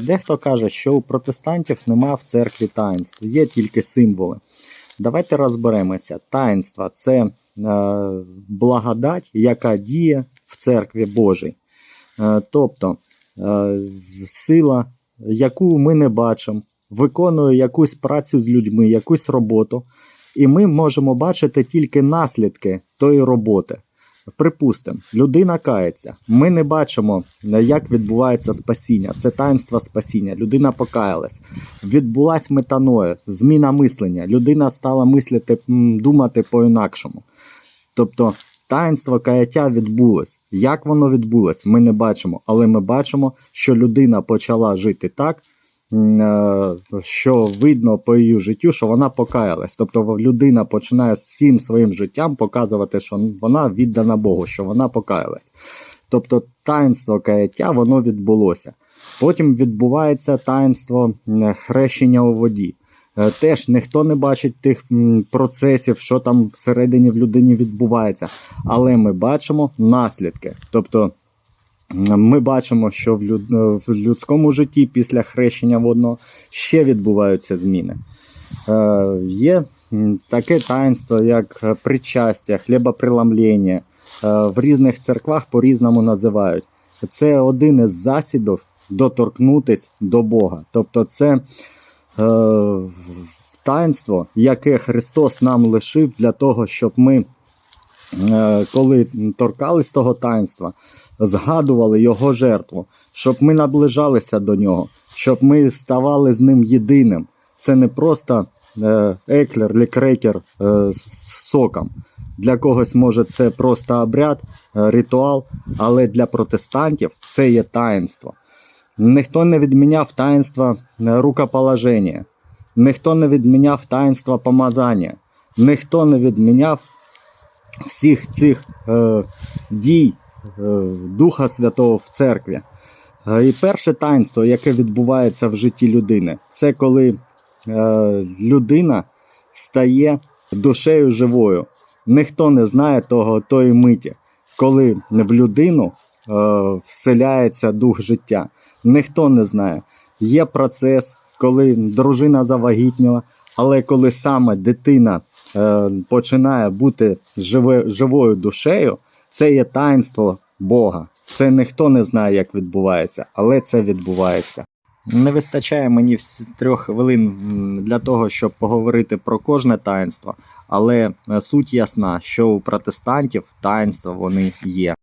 Дехто каже, що у протестантів нема в церкві таїнств, є тільки символи. Давайте розберемося. Таїнства це е, благодать, яка діє в церкві Божій. Е, тобто е, сила, яку ми не бачимо, виконує якусь працю з людьми, якусь роботу, і ми можемо бачити тільки наслідки тої роботи. Припустимо, людина кається. Ми не бачимо, е, як відбувається спасіння. Це таїнство спасіння. Людина покаялась. Відбулась метаноя, зміна мислення. Людина стала мислити, думати по-інакшому. Тобто таїнство каяття відбулось. Як воно відбулось, ми не бачимо, але ми бачимо, що людина почала жити так, що видно по її життю, що вона покаялась. Тобто людина починає всім своїм життям показувати, що вона віддана Богу, що вона покаялась. Тобто таїнство каяття воно відбулося. Потім відбувається таїнство хрещення у воді. Е, Теж ніхто не бачить тих процесів, що там всередині в людині відбувається, але ми бачимо наслідки. Тобто ми бачимо, що в, люд... е, в людському житті після хрещення водного ще відбуваються зміни. Е, є таке таїнство, як причастя, хлібопреломлення. Е, в різних церквах по-різному називають. Це один із засобів доторкнутись до Бога. Тобто, це е, таїнство, яке Христос нам лишив для того, щоб ми, коли торкались того таїнства, згадували Його жертву, щоб ми наближалися до нього, щоб ми ставали з ним єдиним. Це не просто е, еклер, лікрекер е, з соком. Для когось може це просто обряд, е, ритуал, але для протестантів це є таїнство. Ніхто не відміняв таїнства е, рукоположення, ніхто не відміняв таїнства помазання, ніхто не відміняв всіх цих е, дій е, Духа Святого в церкві. Е, І перше таїнство, яке відбувається в житті людини, це коли е, людина стає душею живою. Ніхто не знає того тої миті, коли в людину е, вселяється дух життя. Ніхто не знає. Є процес, коли дружина завагітніла, але коли саме дитина починає бути живою душею, це є таїнство Бога. Це ніхто не знає, як відбувається, але це відбувається. Не вистачає мені трьох хвилин для того, щоб поговорити про кожне таїнство, але е, суть ясна, що у протестантів таїнства вони є.